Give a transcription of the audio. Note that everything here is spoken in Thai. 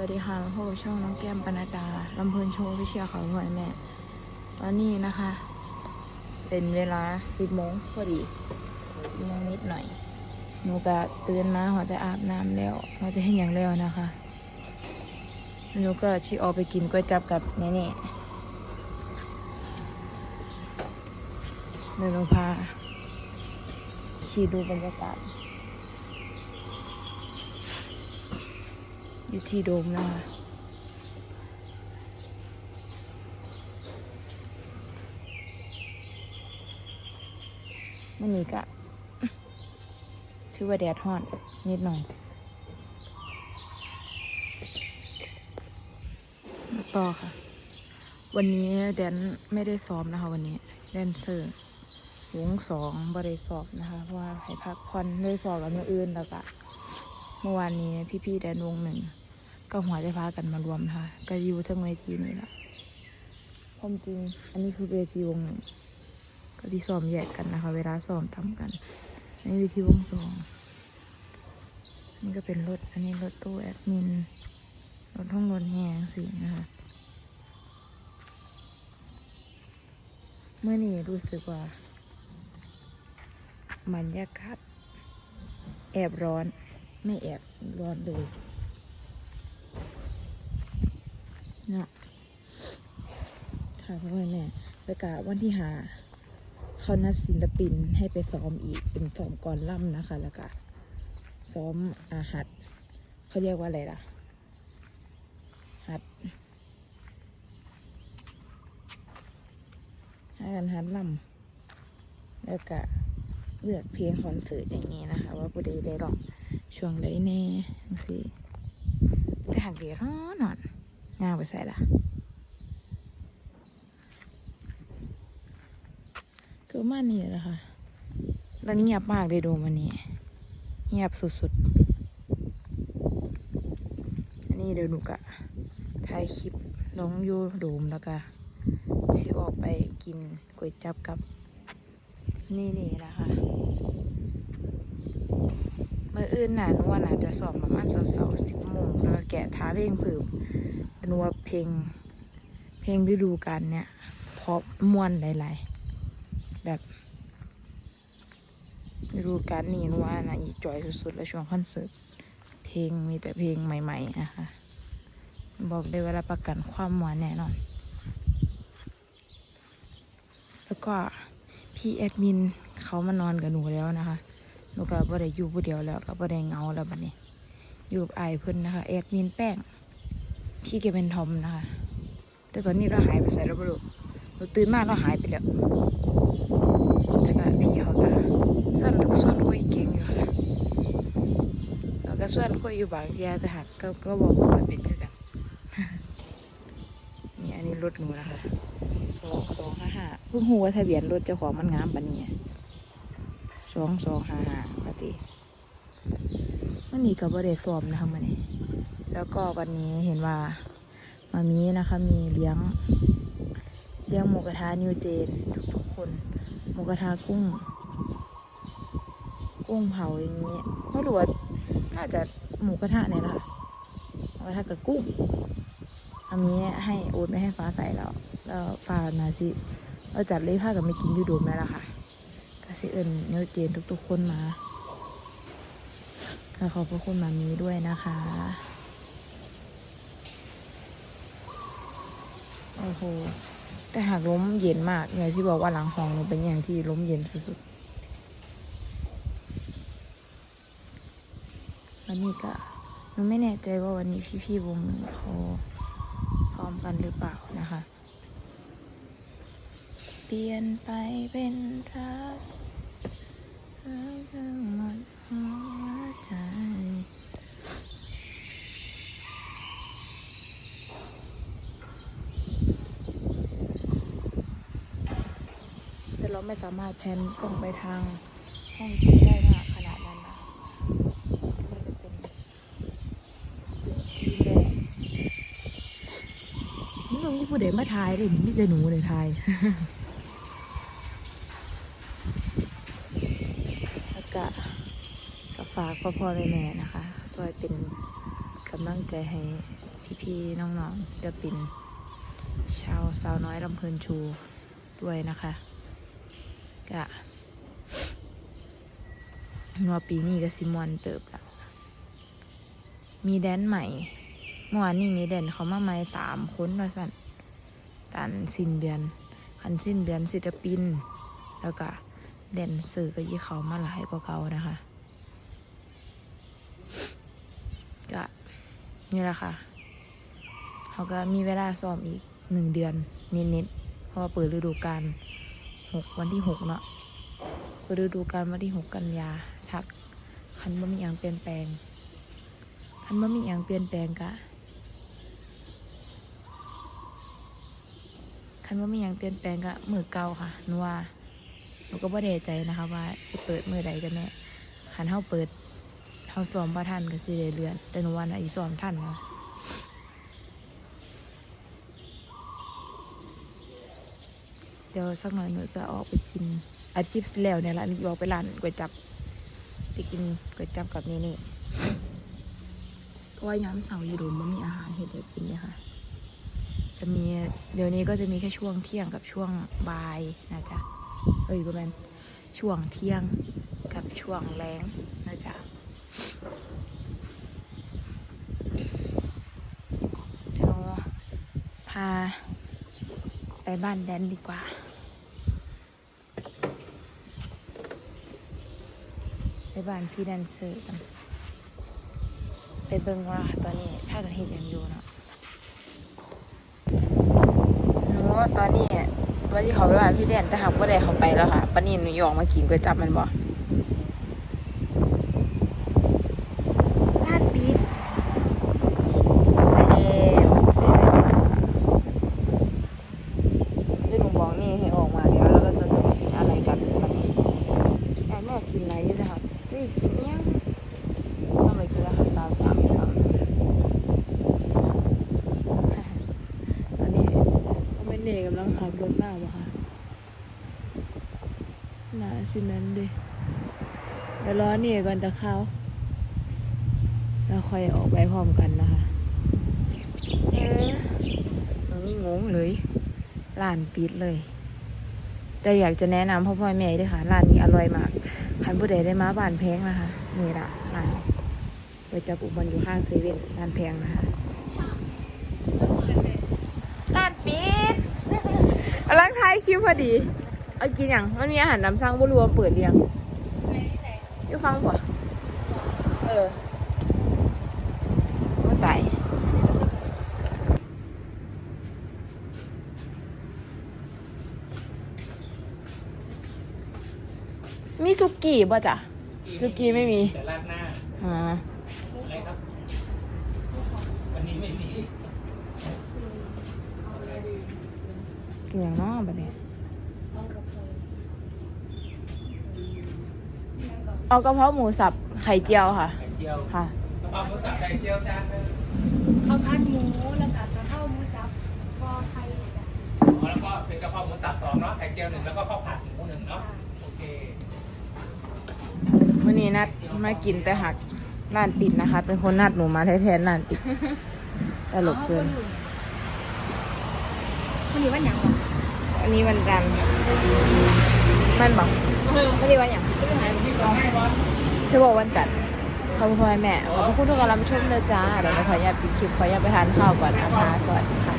วัสดีค่ะพบกับช่องน้องแก้มปนัดดาลำเพลินโชว์พิเชียรเขาหวยแม่ ตอนนี้นะคะ เป็นเวลาสิบโมงพอดีสิบโมงนิดหน่อย หนูก็ตื่นมาหัวจะอาบน้ำแล้วหัวจะเห็นอย่างแล้วนะคะ หนูก็ชิออกไปกินก๋วยจับกับแน่ๆเดี๋ยวหนูพาชีดูบรรยากาศ อยู่ที่โดมนะคะมันนี่กะถือว่าแดดฮอนนิดหน่อย ต่อค่ะ วันนี้แดนไม่ได้ซ้อมนะคะ วันนี้ แดนเซอร์วงสองบริสอบนะคะ เพราะว่าให้พักผ่อนด้วยสอบกับมืออื่นแล้วก็เมื่อวานนี้พี่ๆแดนวงหนึ่ง ก็หัวได้พากันมารวมนะคะก็อยู่ทั้งเวทีนี่แหละความจริง อันนี้คือเวทีวงหนึ่งก็ที่ซ้อมแยกกันนะคะ เวลาซ้อมทำกัน อันนี้เวทีวงสองนี่ก็เป็นรถ อันนี้รถตู้แอดมิน รถห้องรถแหงสินะคะ เมื่อนี้รู้สึกว่าบรรยากาศแอบร้อน ไม่แอบร้อนเลยนะ ค่ะพ่อแม่ประกาศวันที่หาเขานัดศิลปินให้ไปซ้อมอีกเป็นซ้อมก่อนล่ำนะคะ แล้วก็ซ้อมอาหัดเขาเรียกว่าอะไรล่ะ หัดให้กันหัดล่ำแล้วก็เลือกเพลงคอนเสิร์ตอย่างนี้นะคะ ว่าผู้ใดได้ร้องช่วงใดแน่จังสิแต่หักเดียร้อนนอนย่าไปใส่ละ ก็มานี้แหละค่ะแล้วเงียบมากเลยดูมันนี้เงียบสุดๆอันนี้เดี๋ยวหนูกะถ่ายคลิปน้องยูโดมแล้วก็สิออกไปกินก๋วยจับกับนี่นี่นะคะเมื่ออื่นน่ะหนูว่าน่าจะสอบประมาณเสาร์สิบโมงแล้วก็แกะท้าเพลงเพิ่มนูว่าเพลง เพลงฤดูกาลเนี่ยเพราะมวนหลาย ๆ แบบดูกาลนี้หนูว่าน่ะอีจอยสุดๆ แล้วช่วงคอนเสิร์ตเพลงมีแต่เพลงใหม่ ๆ นะคะ บอกเลยว่ารับประกันความหวานแน่นอน แล้วก็พี่แอดมินเขามานอนกับหนูแล้วนะคะหนูก็บ่ได้อยู่ผู้เดียวแล้วก็บ่ได้เงาแล้วบัดนี้ อยู่กับไอเพิ่นนะคะแอดมินแป้งที่แกเป็นทอมนะคะ แต่ตอนนี้เราหายไปใส่แล้วบ่รู้หนูตื่นมาเราหายไปแล้วแต่ก็พี่เขาก็ส่วนส่วนคุยเก่งอยู่ค่ะแล้ว ก็ส่วนคุยอยู่บางทีแต่หักก็ก็บอกว่ามันเป็นคือกันนี่อันนี้รถหนูนะคะสองสองห้าห้าเพิ่งหูว่าทะเบียนรถเจ้าของมันงามปะเนี่ยสองสองห้าห้าปกติมันนี่กับบริษัทนะคะมันนี่แล้วก็วันนี้เห็นว่ามามีนะคะมีเลี้ยงเลี้ยงหมูกระทะนิวเจนทุกๆคนหมูกระทะกุ้ง กุ้งเผาอย่างนี้ไม่รู้ว่า น่าจะหมูกระทะเนี่ยแหละค่ะหมูกระทะกับกุ้งอันนี้ให้โอ๊ตไม่ให้ฟ้าใส่แล้ว แล้วฟ้านาสิเราจัดเลยผ้ากับไม่กินอยูโดมแล้วล่ะค่ะก็สิเอิญเนื้อเจนทุกๆคนมาก็ขอบพระคุณมามีด้วยนะคะ โอ้โห แต่หากล้มเย็นมากอย่างที่บอกว่าหลังห้องหนูเป็นอย่างที่ล้มเย็นสุดๆ วันนี้ก็หนูไม่แน่ใจว่าวันนี้พี่ๆวงเขาซ้อมกันหรือเปล่านะคะ เปลี่ยนไปเป็นรักทั้งหมดหัวใจแต่เราไม่สามารถแพนกล้องไปทางห้องจิได้มากขนาดนั้นนะก็จะเป็นทีแรกนี่เราที่ ผู้เด็กมาทายเลยนี่มแต่ได้หนูเลยทายแล้วก็ก็ฝากพ่อพ่อแม่แม่นะคะซอยเป็นกำลังใจให้พี่ๆน้องๆศิลปิน ชาวสาวน้อยลำเพลินชูด้วยนะคะกะนัวาปีนี้ก็สิมวนเติบละมีแดนใหม่เมื่อวานนี้มีแดนเขามาใหม่ตามค้นมาสั่น ตันสิ้นเดือนคันสิ้นเดือนศิลปิน แล้วก็แดนเซอก็ยี่เขามาหลายกว่าเก่านะคะ ก็นี่แหละค่ะเขาก็มีเวลาซ้อมอีกหนึ่งเดือนนิดๆเพราะว่าเปิดฤดูกาลหกวันที่หกเนาะเปิดฤดูกาลวันที่หกกันยาทักคันบ่มีอย่างเปลี่ยนแปลงคันบ่มีอย่างเปลี่ยนแปลงกะ คันบ่ามีอย่างเปลี่ยนแปลงกะมือเก่าค่ะนูว่าหนูก็บ่แน่ใจนะคะ ว่าจะเปิดมือใดกันแน่คันเฮาเปิดเฮาซ้อมบ่ทันก็สิได้เลื่อนแต่หนูว่าน่ะอีซ้อมทันเนาะเดี๋ยวสักหน่อยหนูจะออกไปกินอาชีพแล้วเนี่ยละหนูออกไปร้านก๋วยจับไปกินก๋วยจับกับนี่นี่ว่าย้ำเสาอยู่ดูมันมีอาหารเห็ดให้กินเนี่ยค่ะ จะมีเดี๋ยวนี้ก็จะมีแค่ช่วงเที่ยงกับช่วงบ่ายนะจ๊ะเอ้ยประมาณช่วงเที่ยงกับช่วงแรงนะจ๊ะเดี๋ยวพาไปบ้านแดนดีกว่าไปบ้านพี่แดนเซอร์กันไปเบิ่งว่าตอนนี้ถ้ากันเห็นยังอยู่เนาะหนูว่า ตอนนี้ว่าที่เขาไปบ้านพี่แดนแต่หากว่าได้เขาไปแล้วค่ะปานนี้หนูยออกมากินก๋วยจับมันบ่ร้านปิดไปแล้วเดี๋ยวหนูบอกนี่ให้ออกมาเดี๋ยวแล้วก็จะจะกินอะไรกันแบบนี้ไอ้แม่กินอะไรอยู่นะคะเฮ้ยกินเนี้ยทำไมกินอาหารตามสั่งครับตอนนี้ก็ไม่เนกำลัง ขับรถหน้าบ่ค่ะหนาซีเมนดิเดี๋ยวรอนี่ก่อนจะเข้าแล้วค่อยออกไปพร้อมกันนะคะเอองนี้งงเลยร้านปิดเลย แต่อยากจะแนะนำพ่อพ่อแม่ด้วยค่ะร้านนี้อร่อยมากคันผู้ใดได้มาบ้านแพงนะคะนี่ละร้านไปจับอุบลอยู่ข้างเซเว่นร้านแพงนะคะ ร้านปิด กำลังท้ายคิวพอดี เอากินอย่างมันมีอาหารน้ำสั่งบุรัวาเปิดเรียงอยู่ฟังป่ะเออโอ้ตายมีซุกี้ป่ะจ๊ะซุกี้ไม่มีแต่ราดหน้าอ่า อะไรครับ วันนี้ไม่มี กินอย่างน้อแบบนี้เอากระเพราหมูสับไข่เจียวค่ะ ไข่เจียวค่ะกระเพราหมูสับไข่เจียวจานนึงข้าวผัดหมูแล้วก็กะเพราหมูสับพอไข่จ้ะอ๋อแล้วก็เป็นกระเพราหมูสับสองเนาะไข่เจียวหนึ่งแล้วก็ข้าวผัดหมูหนึ่งเนาะโอเควันนี้นัดมากินแต่หักร้านปิดนะคะ เป็นคนนัดหนูมาแทนๆร้านปิดตลกเกินวันนี้วันหยังวะ อันนี้วันจันทร์มันบอกไม่ได้วันอย่างฉันบอกวันจันทร์ขอบคุณพ่อแม่ ขอบคุณทุกการรับชมเลยจ้าเดี๋ยวขออนุญาตปิดคลิปขออนุญาตไปทานข้าวก่อนนะคะสวัสดีค่ะ